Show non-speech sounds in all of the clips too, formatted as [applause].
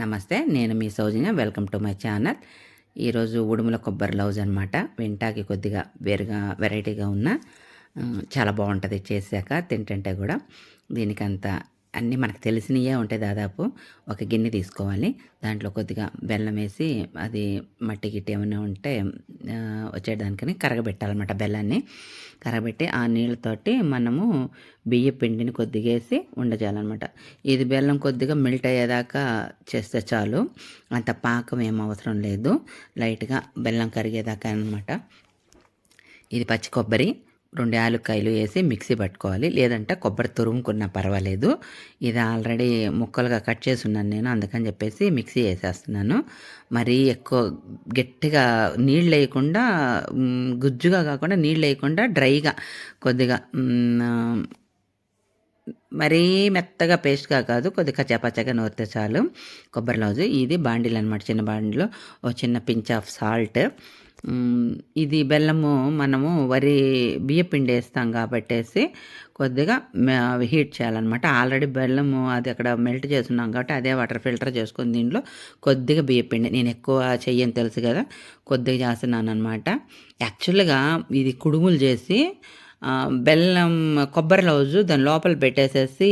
నమస్తే నేను మీ Soujanya. Welcome to my channel. ఈరోజు ఉడుముల కొబ్బరి లౌజ్ అనమాట వింటాకి కొద్దిగా వేరుగా వెరైటీగా ఉన్న చాలా బాగుంటుంది చేశాక తింటుంటే కూడా. దీనికంత అన్నీ మనకు తెలిసినవే ఉంటాయి దాదాపు. ఒక గిన్నె తీసుకోవాలి. దాంట్లో కొద్దిగా బెల్లం వేసి అది మట్టి గిట్టి ఏమైనా ఉంటే వచ్చేదానికని కరగబెట్టాలన్నమాట బెల్లాన్ని. కరగబెట్టి ఆ నీళ్ళతోటి మనము బియ్య పిండిని కొద్దిగా వేసి ఉండజేయాలన్నమాట. ఇది బెల్లం కొద్దిగా మెల్ట్ అయ్యేదాకా చేస్తే చాలు. అంత పాకం ఏం అవసరం లేదు. లైట్గా బెల్లం కరిగేదాకా అనమాట ఇది పచ్చి కొబ్బరి. రెండు యాలుక్కాయలు వేసి మిక్సీ పట్టుకోవాలి. లేదంటే కొబ్బరి తురుముకున్నా పర్వాలేదు. ఇది ఆల్రెడీ ముక్కలుగా కట్ చేసి ఉన్నాను నేను. అందుకని చెప్పేసి మిక్సీ వేసేస్తున్నాను. మరీ ఎక్కువ గట్టిగా నీళ్ళు వేయకుండా గుజ్జుగా కాకుండా నీళ్ళు వేయకుండా డ్రైగా కొద్దిగా మరీ మెత్తగా పేస్ట్గా కాదు కొద్దిగా చపాచగా నూరితే చాలు. కొబ్బరి లౌజు. ఇది బాండీలు అనమాట చిన్న బాండీలో ఓ చిన్న పించ్ ఆఫ్ సాల్ట్. ఇది బెల్లము మనము వరి బియ్యపిండి వేస్తాం కాబట్టేసి కొద్దిగా హీట్ చేయాలన్నమాట. ఆల్రెడీ బెల్లము అది అక్కడ మెల్ట్ చేస్తున్నాం కాబట్టి అదే వాటర్ ఫిల్టర్ చేసుకుని దీంట్లో కొద్దిగా బియ్యపిండి నేను ఎక్కువ చెయ్యని తెలుసు కదా కొద్దిగా చేస్తున్నాను అనమాట యాక్చువల్గా ఇది కుడుములు చేసి బెల్లం కొబ్బరి లౌజు దాని లోపల పెట్టేసేసి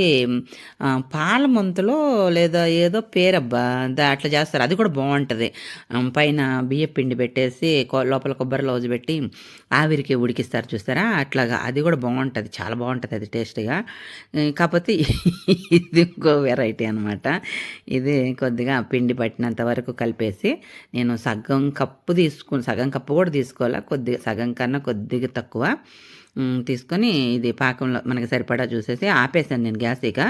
ఆ, పాల లేదా ఏదో పేరబ్బా దా అట్లా చేస్తారు. అది కూడా బాగుంటుంది. పైన బియ్య పిండి పెట్టేసి లోపల కొబ్బరి లౌజు పెట్టి ఆవిరికి ఉడికిస్తారు చూస్తారా? అట్లాగా అది కూడా బాగుంటుంది. చాలా బాగుంటుంది అది టేస్ట్గా. కాకపోతే [laughs] ఇది ఇంకో వెరైటీ అనమాట ఇది కొద్దిగా పిండి పట్టినంత వరకు కలిపేసి నేను సగం కప్పు తీసుకుని సగం కప్పు కూడా తీసుకోవాలా? కొద్దిగా సగం కన్నా కొద్దిగా తక్కువ. తీసుకొని ఇది పాకంలో మనకి సరిపడా చూసేసి ఆపేసాను నేను గ్యాస్ ఇక.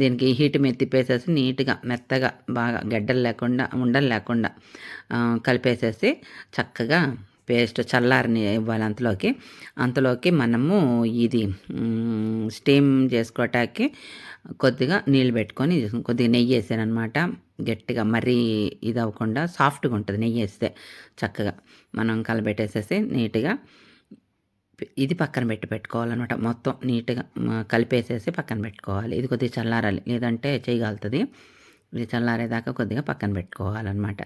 దీనికి హీట్ మీద తిప్పేసేసి నీట్గా మెత్తగా బాగా గడ్డలు లేకుండా ఉండలు లేకుండా కలిపేసేసి చక్కగా పేస్ట్ చల్లారని ఇవ్వాలి అంతలోకి. అంతలోకి మనము ఇది స్టీమ్ చేసుకోవటానికి కొద్దిగా నీళ్ళు పెట్టుకొని కొద్దిగా నెయ్యి వేసాను అనమాట గట్టిగా మరీ ఇది అవ్వకుండా సాఫ్ట్గా ఉంటుంది నెయ్యి వేస్తే చక్కగా. మనం కలబెట్టేసేసి నీట్గా ఇది పక్కన పెట్టి పెట్టుకోవాలన్నమాట. మొత్తం నీట్గా కలిపేసేసి పక్కన పెట్టుకోవాలి. ఇది కొద్దిగా చల్లారాలి. లేదంటే చేయగలుగుతుంది ఇది చల్లారేదాకా కొద్దిగా పక్కన పెట్టుకోవాలన్నమాట.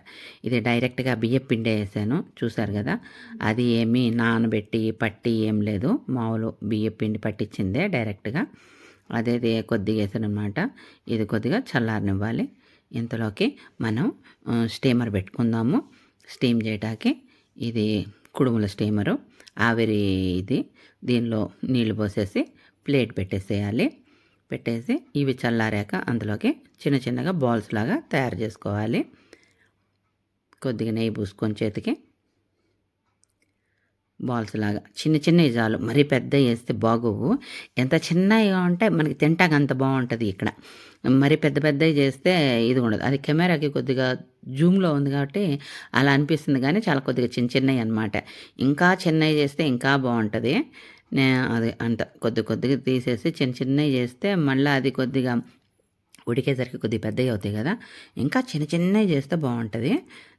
ఇది డైరెక్ట్గా బియ్య పిండి వేసాను. చూసారు కదా? అది ఏమీ నానబెట్టి పట్టి ఏం లేదు. మామూలు బియ్య పిండి పట్టించిందే డైరెక్ట్గా. అదేది కొద్దిగా వేసాను అనమాట ఇది కొద్దిగా చల్లారనివ్వాలి. ఇంతలోకి మనం స్టీమర్ పెట్టుకుందాము. స్టీమ్ చేయటానికి ఇది కుడుముల స్టీమరు. ఆవిరి ఇది. దీనిలో నీళ్ళు పోసేసి ప్లేట్ పెట్టేసేయాలి. పెట్టేసి ఇవి చల్లారాక అందులోకి చిన్న చిన్నగా బాల్స్ లాగా తయారు చేసుకోవాలి. కొద్దిగా నెయ్యి పూసుకొని చేతికి బాల్స్ లాగా చిన్న చిన్నవి చాలు. మరీ పెద్ద వేస్తే బాగోవు. ఎంత చిన్నగా ఉంటే మనకి తింటాక అంత బాగుంటుంది ఇక్కడ. మరి పెద్ద పెద్దవి చేస్తే ఇది ఉండదు. అది కెమెరాకి కొద్దిగా జూమ్లో ఉంది కాబట్టి అలా అనిపిస్తుంది కానీ చాలా కొద్దిగా చిన్న చిన్నవి అనమాట ఇంకా చిన్నవి చేస్తే ఇంకా బాగుంటుంది. నే అది అంత కొద్ది కొద్దిగా తీసేసి చిన్న చిన్నవి చేస్తే మళ్ళీ అది కొద్దిగా ఉడికేసరికి కొద్దిగా పెద్దవి అవుతాయి కదా. ఇంకా చిన్న చిన్నవి చేస్తే బాగుంటుంది.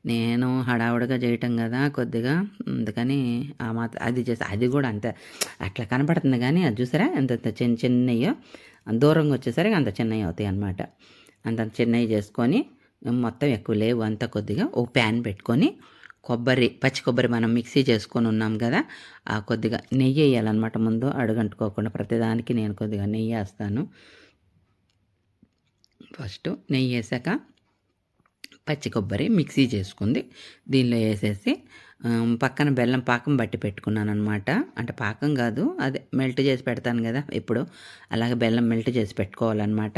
నేను హడావుడిగా చేయటం కదా కొద్దిగా. అందుకని ఆ మాత్రం అది చేస్తే అది కూడా అంత. అట్లా కనపడుతుంది కానీ అది చూసారా? ఎంత చిన్న చిన్నయ్యో దూరంగా వచ్చేసరికి అంత చిన్నవి అవుతాయి అన్నమాట. అంత చిన్నవి చేసుకొని మొత్తం ఎక్కువ లేవు. అంత కొద్దిగా ఓ ప్యాన్ పెట్టుకొని కొబ్బరి పచ్చి కొబ్బరి మనం మిక్సీ చేసుకొని ఉన్నాం కదా. ఆ కొద్దిగా నెయ్యి వేయాలన్నమాట. ముందు అడుగంటుకోకుండా ప్రతిదానికి నేను కొద్దిగా నెయ్యి వేస్తాను. ఫస్ట్ నెయ్యి వేసాక పచ్చి కొబ్బరి మిక్సీ చేసుకుంది. దీనిలో వేసేసి పక్కన బెల్లం పాకం బట్టి పెట్టుకున్నాను అనమాట అంటే పాకం కాదు అదే మెల్ట్ చేసి పెడతాను కదా ఇప్పుడు అలాగే బెల్లం మెల్ట్ చేసి పెట్టుకోవాలన్నమాట.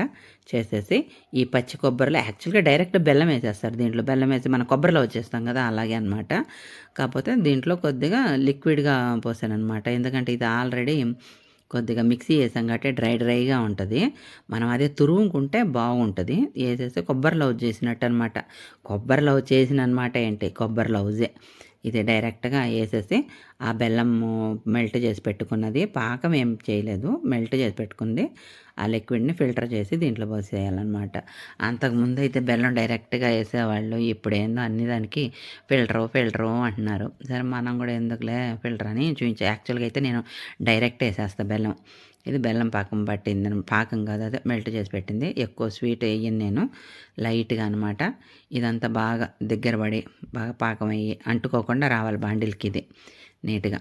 చేసేసి ఈ పచ్చి కొబ్బరిలో యాక్చువల్గా డైరెక్ట్ బెల్లం వేసేస్తారు దీంట్లో. బెల్లం వేసి మన కొబ్బరిలో వచ్చేస్తాం కదా అలాగే అనమాట కాకపోతే దీంట్లో కొద్దిగా లిక్విడ్గా పోసాను అనమాట ఎందుకంటే ఇది ఆల్రెడీ కొద్దిగా మిక్సీ వేసాం కాబట్టి డ్రై డ్రైగా ఉంటుంది. మనం అదే తురుముకుంటే బాగుంటుంది. వేసేసి కొబ్బరి లవ్ చేసినట్టు అనమాట కొబ్బరి లవ్ చేసిన అనమాట ఏంటి? కొబ్బరి లవ్జే ఇది డైరెక్ట్గా వేసేసి ఆ బెల్లం మెల్ట్ చేసి పెట్టుకున్నది. పాకం ఏం చేయలేదు. మెల్ట్ చేసి పెట్టుకుంది. ఆ లిక్విడ్ని ఫిల్టర్ చేసి దీంట్లో పోసేయాలన్నమాట. అంతకుముందు అయితే బెల్లం డైరెక్ట్గా వేసేవాళ్ళు. ఇప్పుడు ఏందో అన్ని దానికి ఫిల్టరు ఫిల్టరు అంటున్నారు. సరే మనం కూడా ఎందుకులే ఫిల్టర్ అని చూపించా. యాక్చువల్గా అయితే నేను డైరెక్ట్ వేసేస్తా బెల్లం. ఇది బెల్లం పాకం పట్టింది. పాకం కాదు అదే మెల్ట్ చేసి పెట్టింది. ఎక్కువ స్వీట్ వేయను నేను. లైట్గా అనమాట ఇదంతా బాగా దగ్గర పడి బాగా పాకం అయ్యి అంటుకోకుండా రావాలి బాండిల్కి ఇది. నీట్గా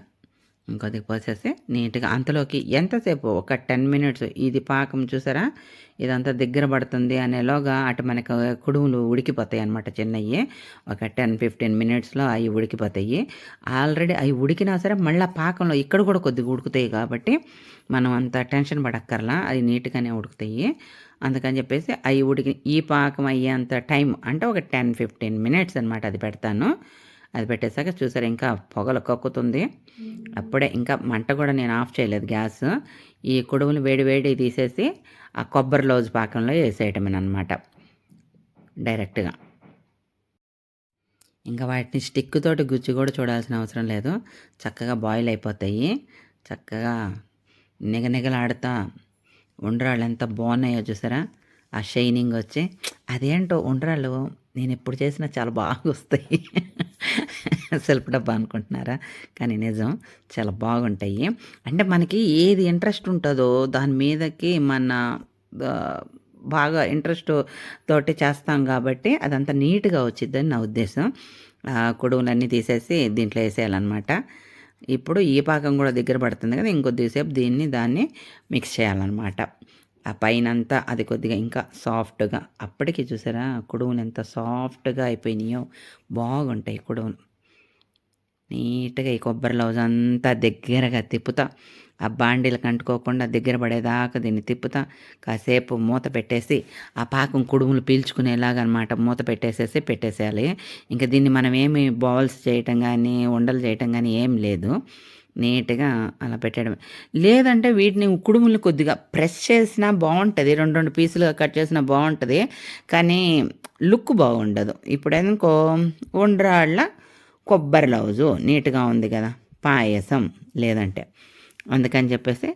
ఇంకొద్దిగా పోసేసి నీట్గా. అంతలోకి ఎంతసేపు? ఒక టెన్ మినిట్స్. ఇది పాకం చూసారా? ఇదంతా దగ్గర పడుతుంది అనేలోగా అటు మనకు కుడుములు ఉడికిపోతాయి అనమాట చిన్నవి ఒక టెన్ ఫిఫ్టీన్ మినిట్స్లో అవి ఉడికిపోతాయి. ఆల్రెడీ అవి ఉడికినా సరే మళ్ళీ పాకంలో ఇక్కడ కూడా కొద్దిగా ఉడుకుతాయి కాబట్టి మనం అంత టెన్షన్ పడక్కర్లా. అవి నీట్గానే ఉడుకుతాయి. అందుకని చెప్పేసి అవి ఉడికి ఈ పాకం అయ్యేంత టైం అంటే ఒక టెన్ ఫిఫ్టీన్ మినిట్స్ అనమాట అది పెడతాను. అది పెట్టేశాక చూసారు ఇంకా పొగలు కక్కుతుంది. అప్పుడే ఇంకా మంట కూడా నేను ఆఫ్ చేయలేదు గ్యాస్. ఈ కొడువులు వేడి వేడి తీసేసి ఆ కొబ్బరి లోజు పాకంలో వేసేయటమే అనమాట డైరెక్ట్గా. ఇంకా వాటిని స్టిక్ తోటి గుచ్చి కూడా చూడాల్సిన అవసరం లేదు. చక్కగా బాయిల్ అయిపోతాయి. చక్కగా నిగనిగలాడుతా ఉండరాళ్ళు ఎంత బాగున్నాయో చూసారా? ఆ షైనింగ్ వచ్చి అదేంటో ఉండరాళ్ళు నేను ఎప్పుడు చేసినా చాలా బాగా వస్తాయి. [laughs] సెల్ఫ్ డబ్బా అనుకుంటున్నారా? కానీ నిజం చాలా బాగుంటాయి. అంటే మనకి ఏది ఇంట్రెస్ట్ ఉంటుందో దాని మీదకి మన బాగా ఇంట్రెస్ట్ తోటి చేస్తాం కాబట్టి అదంతా నీట్గా వచ్చిద్దని నా ఉద్దేశం. కొడువులన్నీ తీసేసి దీంట్లో వేసేయాలన్నమాట. ఇప్పుడు ఈ పాకం కూడా దగ్గర పడుతుంది కదా ఇంకొద్దిసేపు దీన్ని దాన్ని మిక్స్ చేయాలన్నమాట. ఆ పైనంతా అది కొద్దిగా ఇంకా సాఫ్ట్గా అప్పటికి చూసారా కొడువులు ఎంత సాఫ్ట్గా అయిపోయినాయో. బాగుంటాయి కొడువులు నీట్గా ఈ కొబ్బరి లౌజ్ అంతా దగ్గరగా తిప్పుతా. ఆ బాండీలకు అంటుకోకుండా దగ్గర పడేదాకా దీన్ని తిప్పుతా. కాసేపు మూత పెట్టేసి ఆ పాకం కుడుములు పీల్చుకునేలాగా అనమాట మూత పెట్టేసేసి పెట్టేసేయాలి. ఇంకా దీన్ని మనం ఏమి బౌల్స్ చేయటం కానీ ఉండలు చేయటం కానీ ఏం లేదు. నీట్గా అలా పెట్టడం లేదంటే వీటిని కుడుములు కొద్దిగా ప్రెస్ చేసినా బాగుంటుంది రెండు రెండు పీసులుగా కట్ చేసినా బాగుంటుంది కానీ లుక్ బాగుండదు ఇప్పుడు ఎందుకో ఉండ్రాళ్ళ కొబ్బరి లౌజు నీట్గా ఉంది కదా పాయసం లేదంటే. అందుకని చెప్పేసి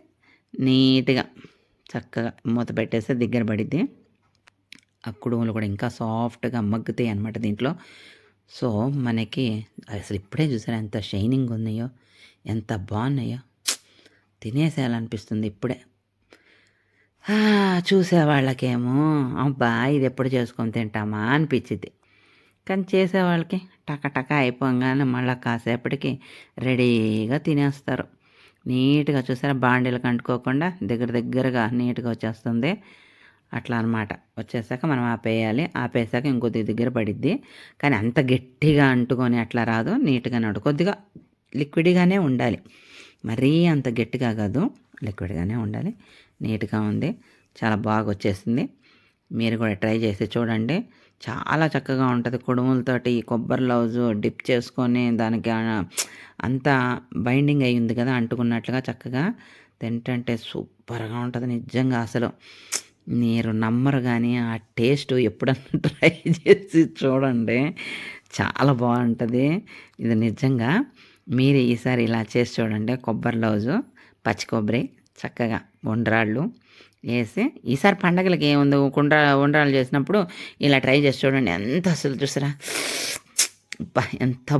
నీట్గా చక్కగా మూత పెట్టేస్తే దగ్గర పడిద్ది. ఆ కుడుములు కూడా ఇంకా సాఫ్ట్గా మగ్గుతాయి అనమాట దీంట్లో. సో మనకి అసలు ఇప్పుడే చూసారా ఎంత షైనింగ్ ఉన్నాయో ఎంత బాగున్నాయో. తినేసేయాలనిపిస్తుంది ఇప్పుడే. చూసేవాళ్ళకేమో అబ్బా ఇది ఎప్పుడు చేసుకొని తింటామా అనిపించింది కానీ చేసేవాళ్ళకి టక అయిపోగానే మళ్ళీ కాసేపటికి రెడీగా తినేస్తారు. నీట్గా చూసారా? బాండీలకు అంటుకోకుండా దగ్గర దగ్గరగా నీట్గా వచ్చేస్తుంది. అట్లా అనమాట వచ్చేసాక మనం ఆపేయాలి. ఆపేసాక ఇంకొద్ది దగ్గర పడిద్ది. కానీ అంత గట్టిగా అంటుకొని అట్లా రాదు. నీట్గా నడు. కొద్దిగా లిక్విడ్గానే ఉండాలి. మరీ అంత గట్టిగా కాదు. లిక్విడ్గానే ఉండాలి. నీట్గా ఉంది. చాలా బాగా వచ్చేసింది. మీరు కూడా ట్రై చేసి చూడండి. చాలా చక్కగా ఉంటుంది. కుడుములతోటి కొబ్బరి లౌజు డిప్ చేసుకొని దానికి అంతా బైండింగ్ అయ్యింది కదా అంటుకున్నట్లుగా చక్కగా తింటంటే సూపర్గా ఉంటుంది నిజంగా అసలు. మీరు నమ్మరు కానీ ఆ టేస్ట్ ఎప్పుడన్నా ట్రై చేసి చూడండి. చాలా బాగుంటుంది. ఇది నిజంగా మీరు ఈసారి ఇలా చేసి చూడండి. కొబ్బరి లౌజు పచ్చి కొబ్బరి చక్కగా ఉండ్రాళ్ళు వేసి ఈసారి పండగలకి ఏముంది? కుండ ఉండ్రాలు చేసినప్పుడు ఇలా ట్రై చేసి చూడండి. ఎంత అసలు చూసారా? ఎంత